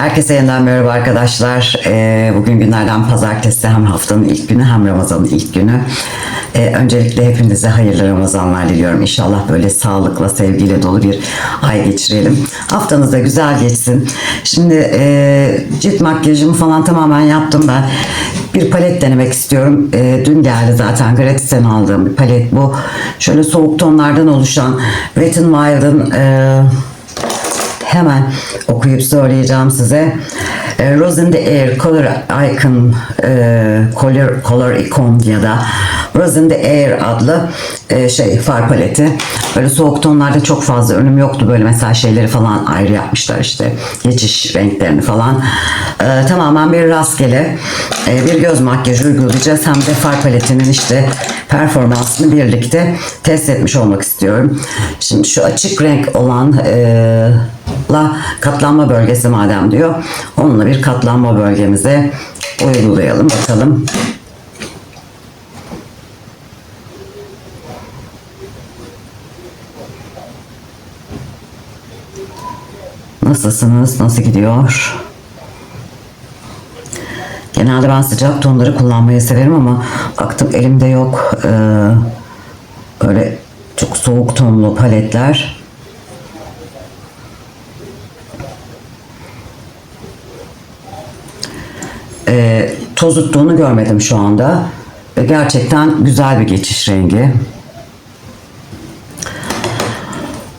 Herkese yeniden merhaba arkadaşlar. Ee, bugün günlerden pazartesi hem haftanın ilk günü hem Ramazan'ın ilk günü. Ee, öncelikle hepinize hayırlı Ramazanlar diliyorum. İnşallah böyle sağlıkla, sevgiyle dolu bir ay geçirelim. Haftanız da güzel geçsin. Şimdi e, cilt makyajımı falan tamamen yaptım ben. Bir palet denemek istiyorum. Ee, dün geldi zaten gratisten aldığım bir palet bu. Şöyle soğuk tonlardan oluşan Wet n Wild'ın e, Hemen okuyup söyleyeceğim size. E, Rose the Air Color Icon e, Color, Color Icon ya da Rose the Air adlı e, şey far paleti. Böyle soğuk tonlarda çok fazla önüm yoktu. Böyle mesela şeyleri falan ayrı yapmışlar işte. Geçiş renklerini falan. E, tamamen bir rastgele e, bir göz makyajı uygulayacağız. Hem de far paletinin işte performansını birlikte test etmiş olmak istiyorum. Şimdi şu açık renk olan e, la katlanma bölgesi madem diyor. Onunla bir katlanma bölgemize uygulayalım bakalım. Nasılsınız? Nasıl gidiyor? Genelde ben sıcak tonları kullanmayı severim ama baktım elimde yok. Ee, öyle çok soğuk tonlu paletler. Ee, tozuttuğunu görmedim şu anda. Ve gerçekten güzel bir geçiş rengi.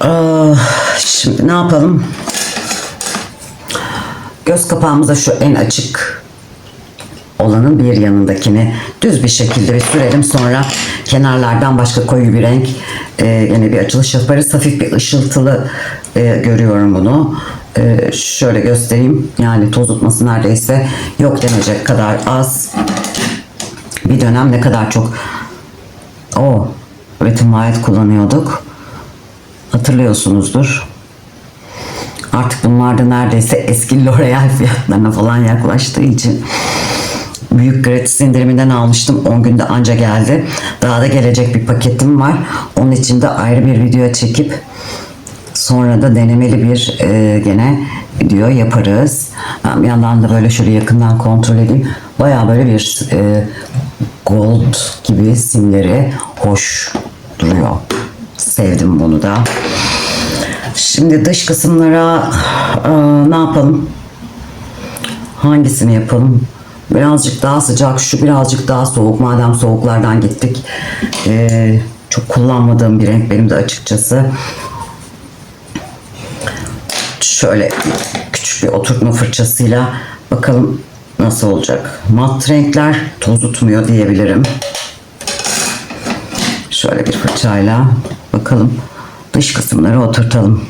Ee, şimdi ne yapalım? Göz kapağımıza şu en açık olanın bir yanındakini düz bir şekilde bir sürelim. Sonra kenarlardan başka koyu bir renk e, yine bir açılış yaparız. Hafif bir ışıltılı e, görüyorum bunu. E, şöyle göstereyim. Yani tozutması neredeyse yok denecek kadar az. Bir dönem ne kadar çok o n Wild kullanıyorduk. Hatırlıyorsunuzdur. Artık bunlar da neredeyse eski L'Oreal fiyatlarına falan yaklaştığı için büyük gratis indiriminden almıştım. 10 günde anca geldi. Daha da gelecek bir paketim var. Onun için de ayrı bir video çekip sonra da denemeli bir e, gene video yaparız. Ben bir yandan da böyle şöyle yakından kontrol edeyim. Baya böyle bir e, gold gibi simleri hoş duruyor. Sevdim bunu da. Şimdi dış kısımlara e, ne yapalım? Hangisini yapalım? Birazcık daha sıcak, şu birazcık daha soğuk. Madem soğuklardan gittik. E, çok kullanmadığım bir renk benim de açıkçası. Şöyle küçük bir oturtma fırçasıyla bakalım nasıl olacak. Mat renkler toz tutmuyor diyebilirim. Şöyle bir fırçayla bakalım dış kısımları oturtalım.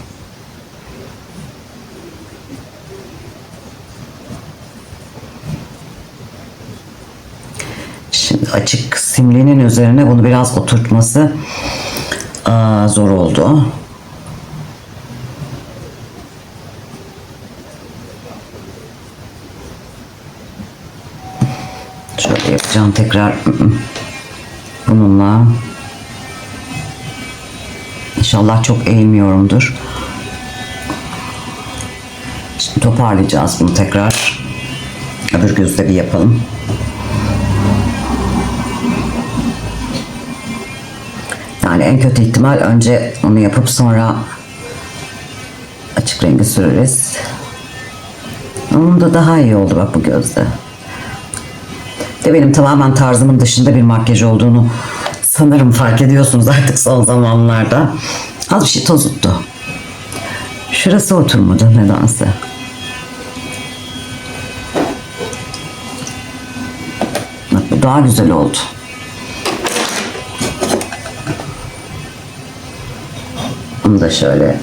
Şimdi açık simlinin üzerine bunu biraz oturtması zor oldu. Şöyle yapacağım tekrar bununla. İnşallah çok eğilmiyorumdur. Şimdi toparlayacağız bunu tekrar. Öbür gözde bir yapalım. Yani en kötü ihtimal önce onu yapıp sonra açık rengi süreriz. Onun da daha iyi oldu bak bu gözde. De benim tamamen tarzımın dışında bir makyaj olduğunu sanırım fark ediyorsunuz artık son zamanlarda. Az bir şey tozuttu. Şurası oturmadı nedense. Bak bu daha güzel oldu. Bunu da şöyle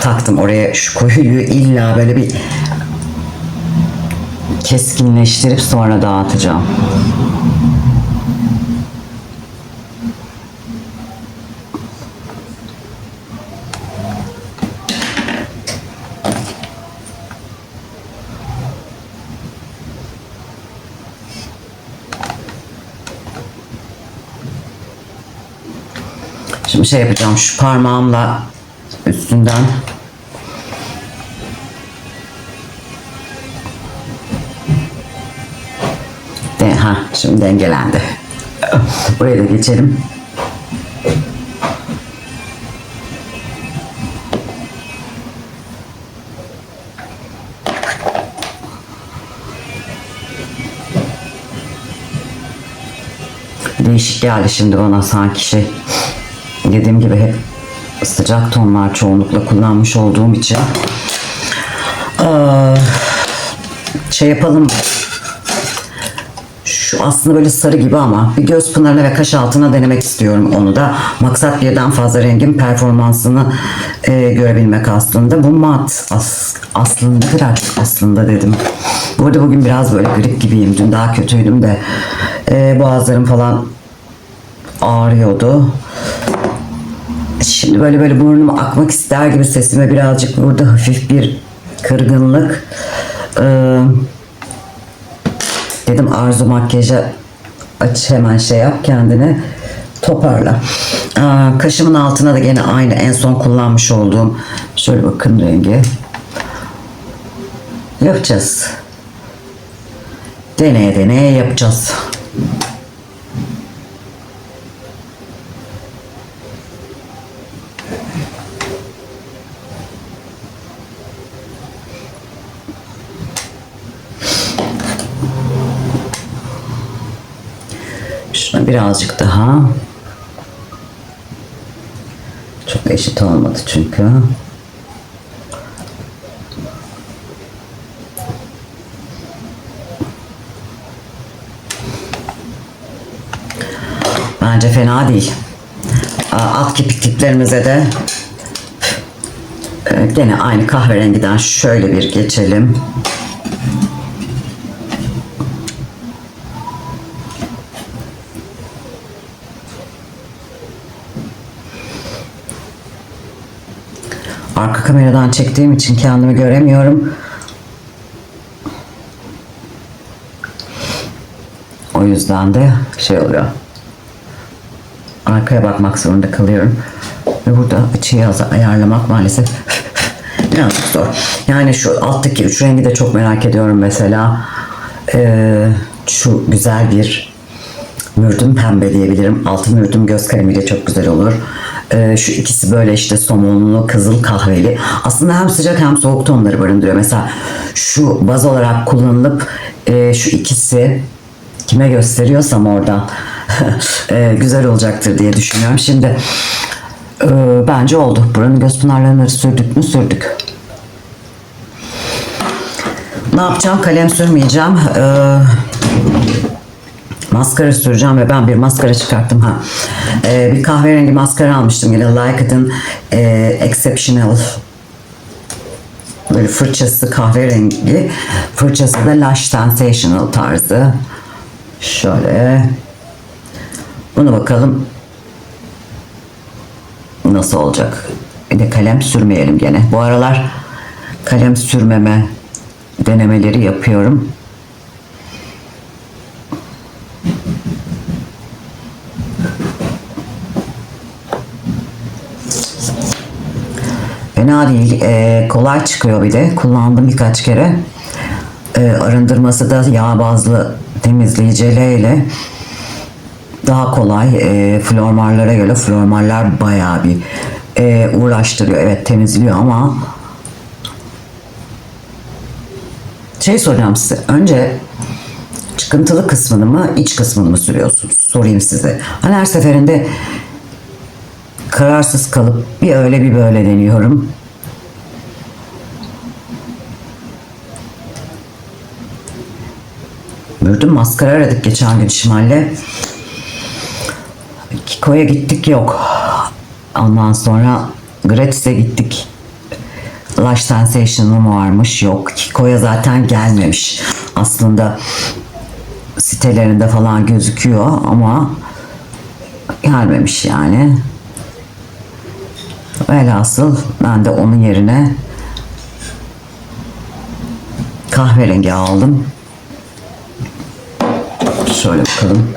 taktım oraya şu koyuyu illa böyle bir keskinleştirip sonra dağıtacağım. Şimdi şey yapacağım şu parmağımla üstünden De, ha, şimdi dengelendi. Buraya da geçelim. Değişik geldi şimdi bana sanki şey. Dediğim gibi hep sıcak tonlar çoğunlukla kullanmış olduğum için. Aa, şey yapalım? Şu aslında böyle sarı gibi ama bir göz pınarına ve kaş altına denemek istiyorum onu da. Maksat birden fazla rengin performansını e, görebilmek aslında. Bu mat as, aslında kadar aslında dedim. Bu arada bugün biraz böyle grip gibiyim. Dün daha kötüydüm de e, boğazlarım falan ağrıyordu. Şimdi böyle böyle burnum akmak ister gibi sesime birazcık burada hafif bir kırgınlık. Ee, dedim Arzu makyaja aç hemen şey yap kendini toparla. Aa, kaşımın altına da gene aynı en son kullanmış olduğum şöyle bakın rengi. Yapacağız. Deneye deneye yapacağız. Şuna birazcık daha. Çok eşit olmadı çünkü. Bence fena değil. Alt kipik tiplerimize de e, gene aynı kahverengiden şöyle bir geçelim. Arka kameradan çektiğim için kendimi göremiyorum. O yüzden de şey oluyor. Arkaya bakmak zorunda kalıyorum. Ve burada açıyı ayarlamak maalesef birazcık zor. Yani şu alttaki üç rengi de çok merak ediyorum mesela. Ee, şu güzel bir mürdüm pembe diyebilirim. Altı mürdüm göz kalemiyle çok güzel olur. Ee, şu ikisi böyle işte somonlu, kızıl kahveli. Aslında hem sıcak hem soğuk tonları barındırıyor. Mesela şu baz olarak kullanılıp e, şu ikisi kime gösteriyorsam oradan e, güzel olacaktır diye düşünüyorum. Şimdi e, bence oldu. Buranın göz pınarlarını sürdük mü sürdük. Ne yapacağım? Kalem sürmeyeceğim. Ee, maskara süreceğim ve ben bir maskara çıkarttım ha. Ee, bir kahverengi maskara almıştım yine Lyca'nın e, Exceptional böyle fırçası kahverengi fırçası da Lush Sensational tarzı. Şöyle bunu bakalım nasıl olacak. Bir de kalem sürmeyelim gene. Bu aralar kalem sürmeme denemeleri yapıyorum. Değil. Ee, kolay çıkıyor bir de. Kullandım birkaç kere. Ee, arındırması da yağ bazlı temizleyici ile daha kolay. E, flormarlara göre flormarlar bayağı bir e, uğraştırıyor. Evet temizliyor ama şey soracağım size. Önce çıkıntılı kısmını mı iç kısmını mı sürüyorsunuz? Sorayım size. Hani her seferinde kararsız kalıp bir öyle bir böyle deniyorum. Mürdüm maskara aradık geçen gün Şimal'le. Kiko'ya gittik yok. Ondan sonra Gratis'e gittik. Lush Sensation'ım varmış yok. Kiko'ya zaten gelmemiş. Aslında sitelerinde falan gözüküyor ama gelmemiş yani. Velhasıl ben de onun yerine kahverengi aldım. Şöyle bakalım.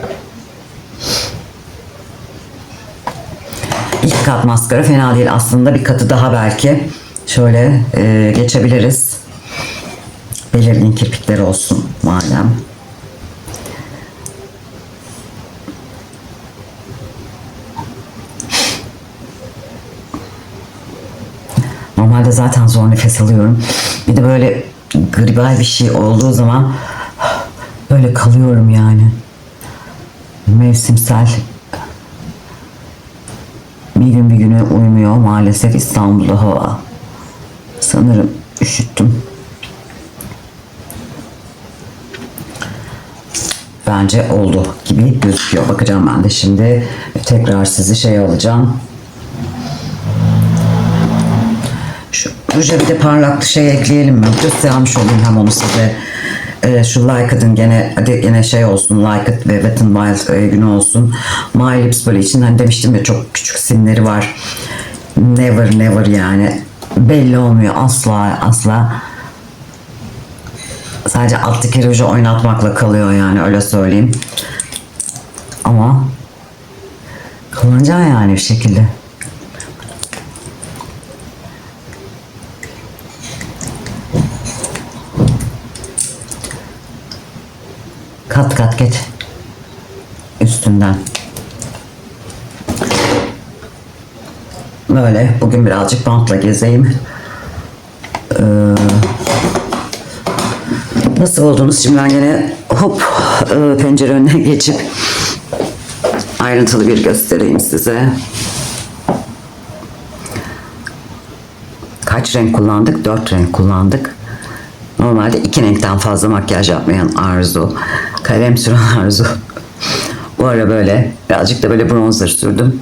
İlk kat maskara fena değil aslında bir katı daha belki şöyle e, geçebiliriz. Belirgin kirpikler olsun madem. Normalde zaten zor nefes alıyorum. Bir de böyle gribal bir şey olduğu zaman böyle kalıyorum yani. Mevsimsel bir gün bir güne uymuyor maalesef İstanbul'da hava. Sanırım üşüttüm. Bence oldu gibi gözüküyor. Bakacağım ben de şimdi. Tekrar sizi şey alacağım. Şu ruja bir de parlaklı şey ekleyelim mi? Göstermiş olayım hem onu size. Ee, şu Likeit'ın gene hadi gene şey olsun Like It ve Wet n Wild e, günü olsun. My Lips böyle içinden demiştim ya çok küçük simleri var. Never never yani. Belli olmuyor asla asla. Sadece alttaki ruju oynatmakla kalıyor yani öyle söyleyeyim. Ama kullanacaksın yani bir şekilde. Kat kat geç. Üstünden. Böyle bugün birazcık bantla gezeyim. Ee, nasıl buldunuz? Şimdi ben gene hop e, pencere önüne geçip ayrıntılı bir göstereyim size. Kaç renk kullandık? Dört renk kullandık. Normalde iki renkten fazla makyaj yapmayan Arzu. Kalem süren Arzu. Bu ara böyle birazcık da böyle bronzer sürdüm.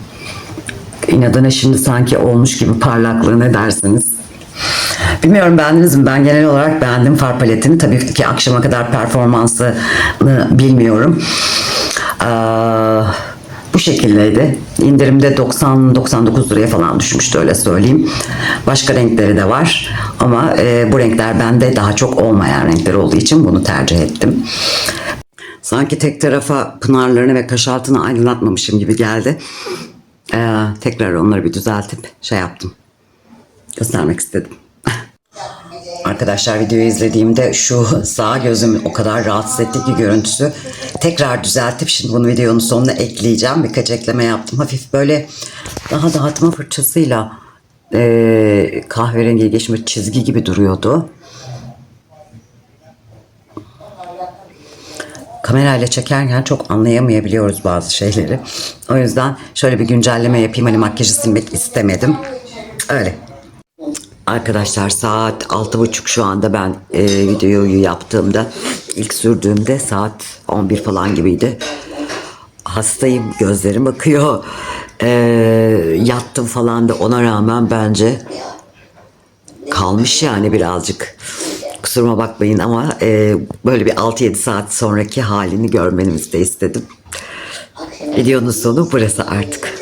İnadına şimdi sanki olmuş gibi parlaklığı ne dersiniz? Bilmiyorum beğendiniz mi? Ben genel olarak beğendim far paletini. Tabii ki akşama kadar performansını bilmiyorum. Ee, bu şekildeydi. İndirimde 90-99 liraya falan düşmüştü öyle söyleyeyim. Başka renkleri de var. Ama e, bu renkler bende daha çok olmayan renkler olduğu için bunu tercih ettim. Sanki tek tarafa pınarlarını ve kaş altını aydınlatmamışım gibi geldi. Ee, tekrar onları bir düzeltip şey yaptım. Göstermek istedim. Arkadaşlar videoyu izlediğimde şu sağ gözüm o kadar rahatsız etti ki görüntüsü. Tekrar düzeltip şimdi bunu videonun sonuna ekleyeceğim. Birkaç ekleme yaptım. Hafif böyle daha dağıtma fırçasıyla e, kahverengi geçmiş çizgi gibi duruyordu. Kamerayla çekerken çok anlayamayabiliyoruz bazı şeyleri. O yüzden şöyle bir güncelleme yapayım. Hani makyajı silmek istemedim. Öyle. Arkadaşlar saat altı buçuk şu anda ben e, videoyu yaptığımda ilk sürdüğümde saat 11 falan gibiydi. Hastayım gözlerim akıyor. E, yattım falan da ona rağmen bence kalmış yani birazcık. Kusuruma bakmayın ama e, böyle bir 6-7 saat sonraki halini görmenizi de istedim. Videonun sonu burası artık.